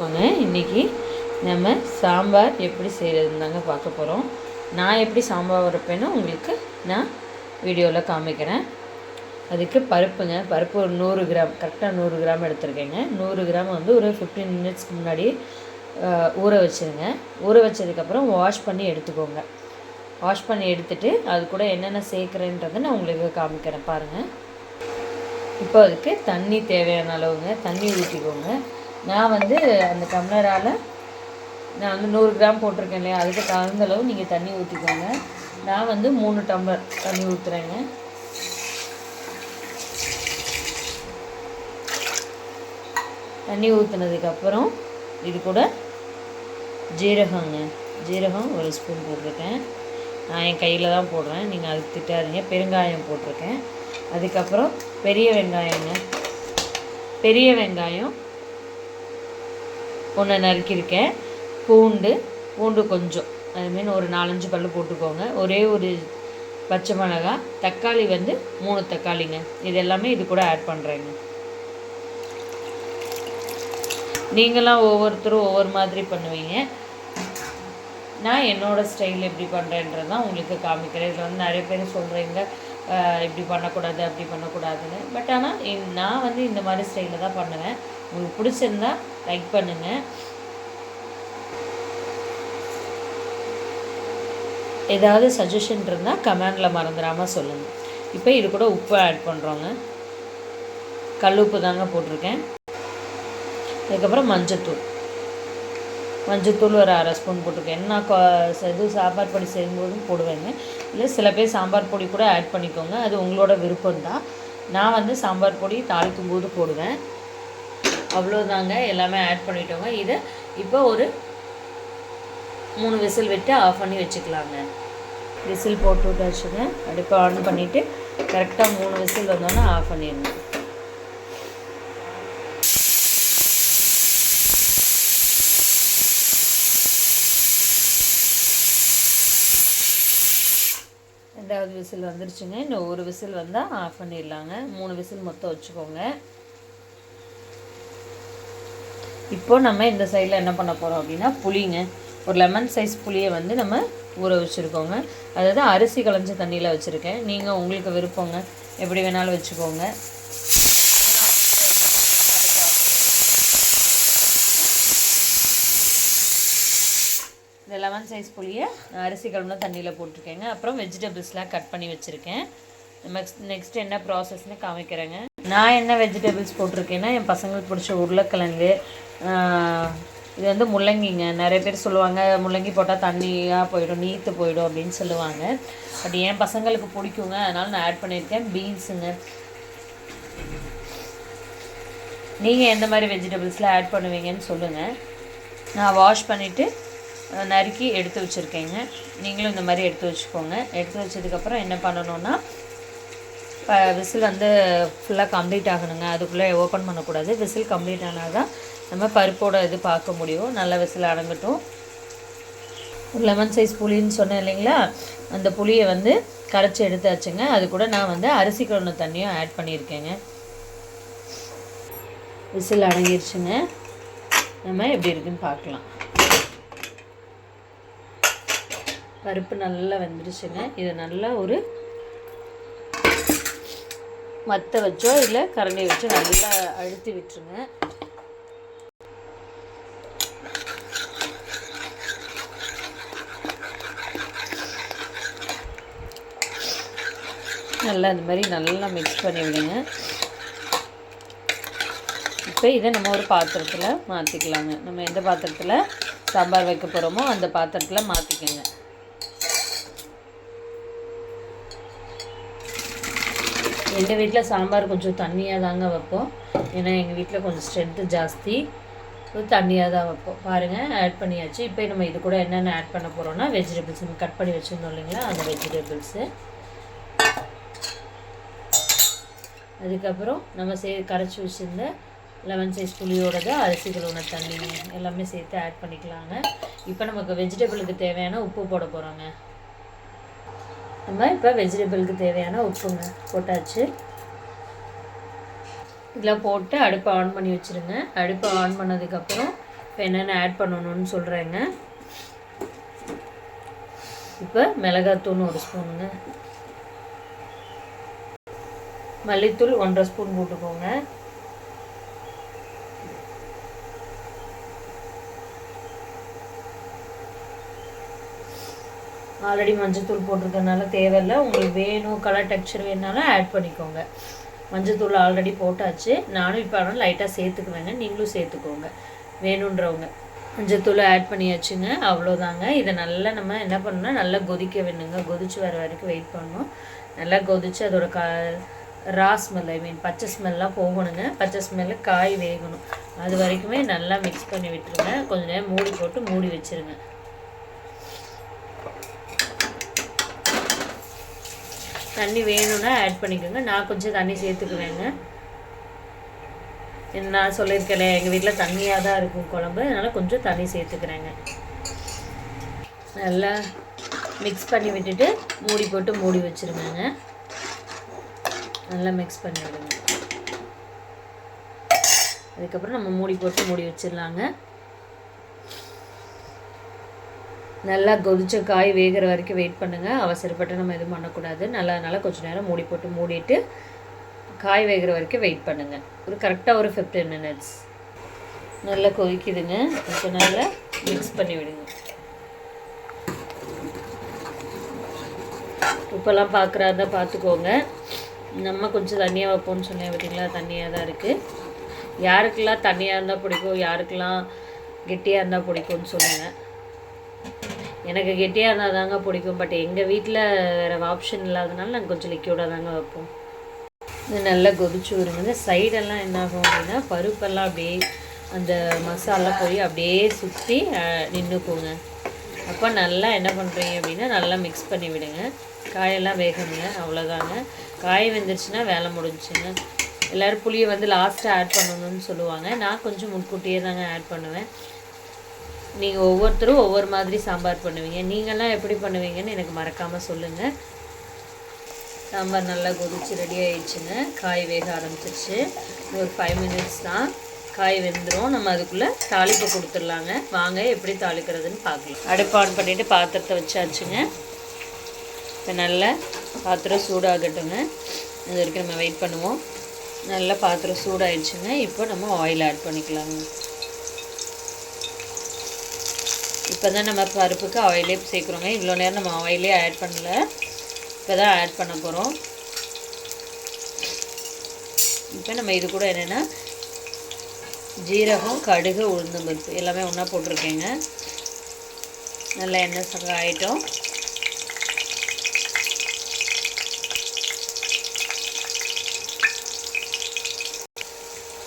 வாங்க இன்றைக்கி நம்ம சாம்பார் எப்படி செய்கிறதுன்னு தாங்க பார்க்க போகிறோம் நான் எப்படி சாம்பார் வரப்பேன்னு உங்களுக்கு நான் வீடியோவில் காமிக்கிறேன். அதுக்கு பருப்புங்க பருப்பு ஒரு நூறு கிராம் கரெக்டாக நூறு கிராம் எடுத்துருக்கேங்க. நூறு கிராம் வந்து ஒரு ஃபிஃப்டீன் மினிட்ஸ்க்கு முன்னாடி ஊற வச்சுருங்க. ஊற வச்சதுக்கப்புறம் வாஷ் பண்ணி எடுத்துக்கோங்க. வாஷ் பண்ணி எடுத்துட்டு அது கூட என்னென்ன சேர்க்குறேன்றதை நான் உங்களுக்கு காமிக்கிறேன் பாருங்கள் இப்போ அதுக்கு தண்ணி தேவையான அளவுங்க. தண்ணி ஊற்றிக்கோங்க நான் வந்து அந்த டம்ளரால் நான் வந்து நூறு கிராம் போட்டிருக்கேன் இல்லையா? அதுக்கு தகுந்த அளவு நீங்கள் தண்ணி ஊற்றிக்கோங்க நான் வந்து மூணு டம்ளர் தண்ணி ஊற்றுறேங்க தண்ணி ஊற்றுனதுக்கப்புறம் இது கூட ஜீரகங்க. ஜீரகம் ஒரு ஸ்பூன் போட்டிருக்கேன். நான் என் கையில் தான் போடுறேன். நீங்கள் அதுக்கு திட்டாதீங்க. பெருங்காயம் போட்டிருக்கேன். அதுக்கப்புறம் பெரிய வெங்காயங்க. பெரிய வெங்காயம் ஒன்று நறுக்கியிருக்கேன். பூண்டு பூண்டு கொஞ்சம். அதுமாரி ஒரு நாலஞ்சு பல் போட்டுக்கோங்க. ஒரே ஒரு பச்சை மிளகா தக்காளி வந்து மூணு தக்காளிங்க. இது எல்லாமே இது கூட ஆட் பண்ணுறேங்க நீங்களாம் ஒவ்வொருத்தரும் ஒவ்வொரு மாதிரி பண்ணுவீங்க. நான் என்னோடய ஸ்டைல் எப்படி பண்ணுறேன்றது தான் உங்களுக்கு காமிக்கிறேன். இதில் வந்து நிறைய பேர் சொல்கிறீங்க இப்படி பண்ணக்கூடாது அப்படி பண்ணக்கூடாதுன்னு. பட் ஆனால் நான் வந்து இந்த மாதிரி ஸ்டைலில் தான் பண்ணுவேன். உங்களுக்கு பிடிச்சிருந்தா லைக் பண்ணுங்கள் ஏதாவது சஜஷன் இருந்தால் கமெண்டில் மறந்துடாமல் சொல்லுங்கள் இப்போ இது கூட உப்பு ஆட் பண்ணுறோங்க கல் உப்பு தாங்க போட்டிருக்கேன். அதுக்கப்புறம் மஞ்சத்தூள். மஞ்சத்தூள் ஒரு அரை ஸ்பூன் போட்டிருக்கேன். நான் இது சாம்பார் பொடி செய்யும்போதும் போடுவேங்க. இல்லை சில பேர் சாம்பார் பொடி கூட ஆட் பண்ணிக்கோங்க. அது உங்களோட விருப்பம்தான். நான் வந்து சாம்பார் பொடி தாளிக்கும் போது போடுவேன். அவ்வளோதாங்க எல்லாமே ஆட் பண்ணிட்டோங்க. இதை இப்போ ஒரு மூணு விசில் விட்டு ஆஃப் பண்ணி வச்சுக்கலாங்க. விசில் போட்டு விட்டாச்சுங்க. அடுப்பை ஆன் பண்ணிவிட்டு கரெக்டாக மூணு விசில் வந்தோன்னே ஆஃப் பண்ணிடணும். ரெண்டாவது விசில் வந்துருச்சுங்க. இன்னும் ஒரு விசில் வந்தால் ஆஃப் பண்ணிடலாங்க. மூணு விசில் மொத்தம் வச்சுக்கோங்க. இப்போது நம்ம இந்த சைடில் என்ன பண்ண போகிறோம் அப்படின்னா புளிங்க. ஒரு லெமன் சைஸ் புளியை வந்து நம்ம ஊற வச்சுருக்கோங்க. அதாவது அரிசி களைஞ்ச தண்ணியில் வச்சுருக்கேன். நீங்கள் உங்களுக்கு விருப்பங்க. எப்படி வேணாலும் வச்சுக்கோங்க. இந்த லெமன் சைஸ் புளியை அரிசி கலந்த தண்ணியில் போட்டிருக்கேங்க. அப்புறம் வெஜிடபிள்ஸ்லாம் கட் பண்ணி வச்சுருக்கேன். நெக்ஸ்ட் நெக்ஸ்ட் என்ன ப்ராசஸ்னு காமிக்கிறேங்க. நான் என்ன வெஜிடபிள்ஸ் போட்டிருக்கேன்னா என் பசங்களுக்கு பிடிச்ச உருளைக்கிழங்கு இது வந்து முள்ளங்கிங்க. நிறைய பேர் சொல்லுவாங்க முள்ளங்கி போட்டால் தண்ணியாக போயிடும் நீத்து போயிடும் அப்படின்னு சொல்லுவாங்க. பட் என் பசங்களுக்கு பிடிக்குங்க. அதனால் நான் ஆட் பண்ணியிருக்கேன். பீன்ஸுங்க நீங்கள் எந்த மாதிரி வெஜிடபிள்ஸில் ஆட் பண்ணுவீங்கன்னு சொல்லுங்கள் நான் வாஷ் பண்ணிவிட்டு நறுக்கி எடுத்து வச்சுருக்கேங்க. நீங்களும் இந்த மாதிரி எடுத்து வச்சுக்கோங்க. எடுத்து வச்சதுக்கப்புறம் என்ன பண்ணணும்னா விசில் வந்து ஃபுல்லாக கம்ப்ளீட் ஆகணுங்க. அதுக்குள்ளே ஓப்பன் பண்ணக்கூடாது. விசில் கம்ப்ளீட் ஆனால் தான் நம்ம பருப்போட இது பார்க்க முடியும். நல்ல விசில் அடங்கட்டும். ஒரு லெமன் சைஸ் புளின்னு சொன்னேன் இல்லைங்களா? அந்த புளியை வந்து கரைச்சி எடுத்தாச்சுங்க. அது கூட நான் வந்து அரிசி கழுவுன தண்ணியும் ஆட் பண்ணியிருக்கேங்க. விசில் அடங்கிருச்சுங்க. நம்ம எப்படி இருக்குன்னு பார்க்கலாம். பருப்பு நல்லா வெந்துருச்சுங்க. இதை நல்லா ஒரு மத்த வச்சோ இல்லை கரண்டி வச்சோ நல்லா அழுத்தி விட்டுருங்க. நல்லா இந்த மாதிரி நல்லா மிக்ஸ் பண்ணி விடுங்க. இப்போ இதை நம்ம ஒரு பாத்திரத்தில் மாற்றிக்கலாங்க நம்ம எந்த பாத்திரத்தில் சாம்பார் வைக்க போகிறோமோ அந்த பாத்திரத்தில் மாற்றிக்கோங்க எங்கள் வீட்டில் சாம்பார் கொஞ்சம் தண்ணியாக தாங்க வைப்போம். ஏன்னா எங்கள் வீட்டில் கொஞ்சம் ஸ்ட்ரென்த்து ஜாஸ்தி. தண்ணியாக தான் வைப்போம். பாருங்கள் ஆட் பண்ணியாச்சு. இப்போ நம்ம இது கூட என்னென்ன ஆட் பண்ண போகிறோம்னா வெஜிடபிள்ஸ் நம்ம கட் பண்ணி வச்சுருந்தோம் இல்லைங்களா? அந்த வெஜிடபிள்ஸு அதுக்கப்புறம் நம்ம சே கரைச்சி வச்சுருந்த லெமன் சைஸ் புளியோடது அரிசி கழுவுன தண்ணி எல்லாமே சேர்த்து ஆட் பண்ணிக்கலாங்க. இப்போ நமக்கு வெஜிடபிளுக்கு தேவையான உப்பு போட போகிறோங்க நம்ம இப்போ வெஜிடபிளுக்கு தேவையான உப்புங்க போட்டாச்சு. இதெல்லாம் போட்டு அடுப்பை ஆன் பண்ணி வச்சுருங்க. அடுப்பை ஆன் பண்ணதுக்கப்புறம் இப்போ என்னென்ன ஆட் பண்ணணும்னு சொல்கிறேங்க இப்போ மிளகாத்தூள் ஒரு ஸ்பூனுங்க. மல்லித்தூள் ஒன்றரை ஸ்பூன் போட்டுக்கோங்க. ஆல்ரெடி மஞ்சத்தூள் போட்டிருக்கறனால தேவையில்லை. உங்களுக்கு வேணும் கலர் டெக்ஸ்சர் வேணுனாலும் ஆட் பண்ணிக்கோங்க. மஞ்சத்தூள் ஆல்ரெடி போட்டாச்சு. நானும் இப்போ ஆனால் லைட்டாக சேர்த்துக்குவேங்க. நீங்களும் சேர்த்துக்கோங்க. வேணுன்றவங்க. மஞ்சத்தூள் ஆட் பண்ணியாச்சுங்க. அவ்வளோதாங்க இதை நல்லா நம்ம என்ன பண்ணணும்னா நல்லா கொதிக்க வேணுங்க கொதிச்சு வர வரைக்கும் வெயிட் பண்ணணும். நல்லா கொதிச்சு அதோட க ரா ஸ்மெல் ஐ மீன் பச்சை ஸ்மெல்லாம் போகணுங்க. பச்சை ஸ்மெல்லு காய் வேகணும். அது வரைக்குமே நல்லா மிக்ஸ் பண்ணி விட்டுருங்க. கொஞ்ச நேரம் மூடி போட்டு மூடி வச்சுருங்க. தண்ணி வேணும்னா ஆட் பண்ணிக்கோங்க. நான் கொஞ்சம் தண்ணி சேர்த்துக்குவேங்க. என்ன நான் சொல்லியிருக்கேன் எங்கள் வீட்டில் தண்ணியாக தான் இருக்கும் குழம்பு. அதனால் கொஞ்சம் தண்ணி சேர்த்துக்கிறேங்க. நல்லா மிக்ஸ் பண்ணி விட்டுட்டு மூடி போட்டு மூடி வச்சுருங்க நல்லா மிக்ஸ் பண்ணி விடுங்க அதுக்கப்புறம் நம்ம மூடி போட்டு மூடி வச்சிடலாங்க. நல்லா கொதிச்ச காய் வேகிற வரைக்கும் வெயிட் பண்ணுங்கள் அவசரப்பட்டு நம்ம எதுவும் பண்ணக்கூடாது. நல்லா நல்லா கொஞ்சம் நேரம் மூடி போட்டு மூடிட்டு காய் வேகிற வரைக்கும் வெயிட் பண்ணுங்கள் ஒரு கரெக்டாக ஒரு ஃபிஃப்டீன் மினிட்ஸ் நல்லா கொதிக்குதுங்க. கொஞ்சம் நல்லா மிக்ஸ் பண்ணி விடுங்க. உப்பெல்லாம் பார்க்குறாருந்தா பார்த்துக்கோங்க நம்ம கொஞ்சம் தண்ணியாக வைப்போம்னு சொன்னேன் பார்த்தீங்களா தண்ணியாக தான் இருக்குது யாருக்கெல்லாம் தண்ணியாக இருந்தால் பிடிக்கும் யாருக்கெல்லாம் கெட்டியாக இருந்தால் பிடிக்கும்னு சொல்லுங்கள் எனக்கு கெட்டியாக இருந்தால் தாங்க பிடிக்கும் பட் எங்கள் வீட்டில் வேறு ஆப்ஷன் இல்லாதனால நாங்கள் கொஞ்சம் லிக்யூடாக தாங்க வைப்போம். இது நல்லா கொதிச்சு விடுங்க. இந்த சைடெல்லாம் என்ன ஆகும் அப்படின்னா பருப்பெல்லாம் அப்படியே அந்த மசாலா போய் அப்படியே சுற்றி நின்றுக்குங்க அப்போ நல்லா என்ன பண்ணுறீங்க அப்படின்னா நல்லா மிக்ஸ் பண்ணி விடுங்க. காயெல்லாம் வேகணுங்க அவ்வளோதாங்க காய் வெந்துருச்சுன்னா வேலை முடிஞ்சுங்க. எல்லோரும் புளியை வந்து லாஸ்ட்டாக ஆட் பண்ணணும்னு சொல்லுவாங்க. நான் கொஞ்சம் முன்கூட்டியே தாங்க ஆட் பண்ணுவேன். நீங்கள் ஒவ்வொருத்தரும் ஒவ்வொரு மாதிரி சாம்பார் பண்ணுவீங்க. நீங்கள்லாம் எப்படி பண்ணுவீங்கன்னு எனக்கு மறக்காமல் சொல்லுங்கள் சாம்பார் நல்லா கொதிச்சு ரெடி ஆகிடுச்சுங்க காய் வேக ஆரம்பிச்சிருச்சு. ஒரு ஃபைவ் மினிட்ஸ் தான். காய் வெந்துடும் நம்ம அதுக்குள்ளே தாளிப்பு கொடுத்துடலாங்க. வாங்க எப்படி தாளிக்கிறதுன்னு பார்க்கலாம். அடுப்பு ஆன் பண்ணிவிட்டு பாத்திரத்தை வச்சாச்சுங்க. இப்போ நல்லா பாத்திரம் சூடாகட்டுங்க. இது வரைக்கும் நம்ம வெயிட் பண்ணுவோம். நல்லா பாத்திரம் சூடாயிடுச்சுங்க. இப்போ நம்ம ஆயில் ஆட் பண்ணிக்கலாங்க. இப்போ தான் நம்ம பருப்புக்கு ஆயிலே சேர்க்குறோங்க. இவ்வளோ நேரம் நம்ம ஆயிலே ஆட் பண்ணல. இப்போ தான் ஆட் பண்ண போகிறோம் இப்போ நம்ம இது கூட என்னென்னா ஜீரகம் கடுகு உளுந்தம் பருப்பு எல்லாமே ஒன்றா போட்டிருக்கேங்க. நல்லா எண்ணெய் சக ஆகிட்டோம்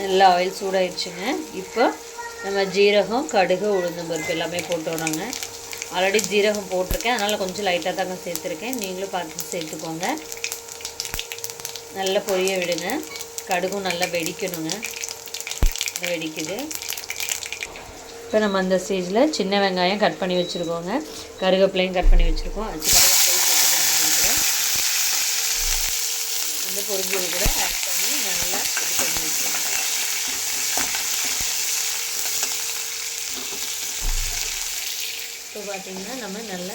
நல்லா ஆயில் சூடாயிடுச்சுங்க. இப்போ நம்ம ஜீரகம் கடுகு உளுந்தம்பருப்பு எல்லாமே போட்டுடுறோங்க ஆல்ரெடி ஜீரகம் போட்டிருக்கேன். அதனால் கொஞ்சம் லைட்டாக தாங்க சேர்த்துருக்கேன். நீங்களும் பார்த்து சேர்த்துக்கோங்க. நல்லா பொரிய விடுங்க. கடுகும் நல்லா வெடிக்கணுங்க. வெடிக்குது. இப்போ நம்ம அந்த ஸ்டேஜில் சின்ன வெங்காயம் கட் பண்ணி வச்சுருக்கோங்க. கருவேப்பிலையும் கட் பண்ணி வச்சுருக்கோம். அது வந்து அந்த பொரிஞ்சது கூட ஆட் பண்ணி நல்லா இது பண்ணி வச்சுருக்கோம். இப்போ பார்த்திங்கன்னா நம்ம நல்ல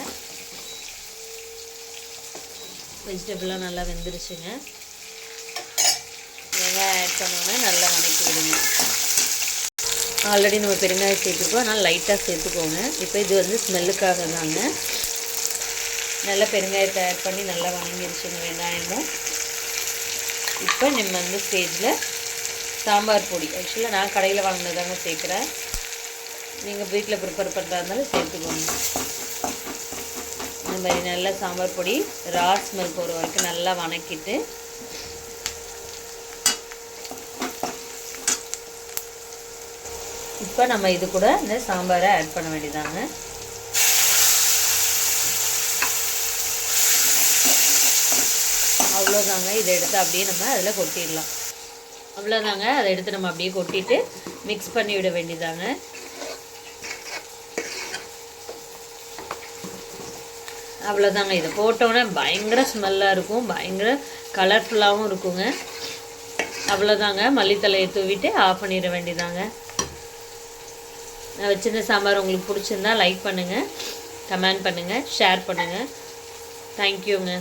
வெஜிடபிளாக நல்லா வெந்துருச்சுங்க. வெங்காயம் ஆட் பண்ணோன்னே நல்லா வதக்கி விடுங்க ஆல்ரெடி நம்ம பெருங்காயம் சேர்த்துக்கோ அதனால் லைட்டாக சேர்த்துக்கோங்க. இப்போ இது வந்து ஸ்மெல்லுக்காக தாங்க. நல்லா பெருங்காயத்தை ஆட் பண்ணி நல்லா வணங்கிருச்சுங்க வெங்காயமும். இப்போ நம்ம வந்து ஸ்டேஜில் சாம்பார் பொடி. ஆக்சுவலாக நான் கடையில் வாங்கினதாங்க சேர்க்குறேன். நீங்கள் வீட்டில் ப்ரிப்பேர் பண்ணுறதா இருந்தாலும் சேர்த்துக்கோங்க. இந்த மாதிரி நல்லா சாம்பார் பொடி ரா ஸ்மெல் போகிற வரைக்கும் நல்லா வணக்கிட்டு இப்போ நம்ம இது கூட இந்த சாம்பாரை ஆட் பண்ண வேண்டியதாங்க. அவ்வளோதாங்க இதை எடுத்து அப்படியே நம்ம அதில் கொட்டிடலாம். அவ்வளோதாங்க அதை எடுத்து நம்ம அப்படியே கொட்டிட்டு மிக்ஸ் பண்ணி விட வேண்டியதாங்க. அவ்வளோதாங்க இதை போட்டோன்னே பயங்கர ஸ்மெல்லாக இருக்கும். பயங்கர கலர்ஃபுல்லாகவும் இருக்குங்க. அவ்வளோதாங்க மல்லித்தலையை தூவிட்டு ஆஃப் பண்ணிட வேண்டியதாங்க. நான் வச்சிருந்த சாம்பார் உங்களுக்கு பிடிச்சிருந்தா லைக் பண்ணுங்கள் கமெண்ட் பண்ணுங்கள் ஷேர் பண்ணுங்கள் தேங்க்யூங்க